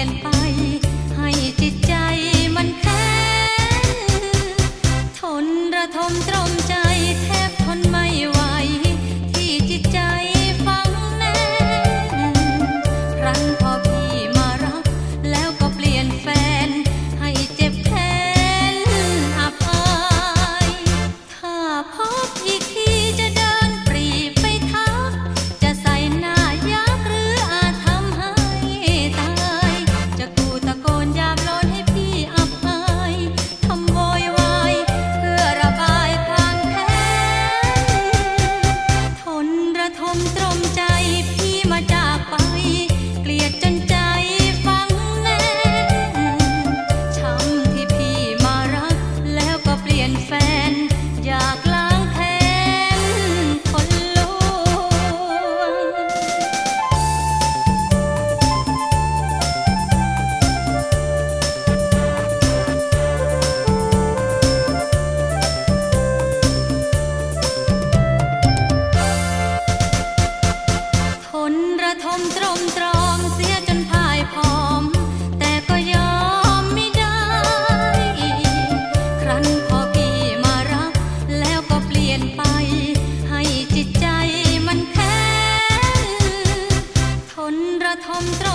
ียนไป ให้จิตใจมันแค้นทนระทมตรม มตรมใจ encontró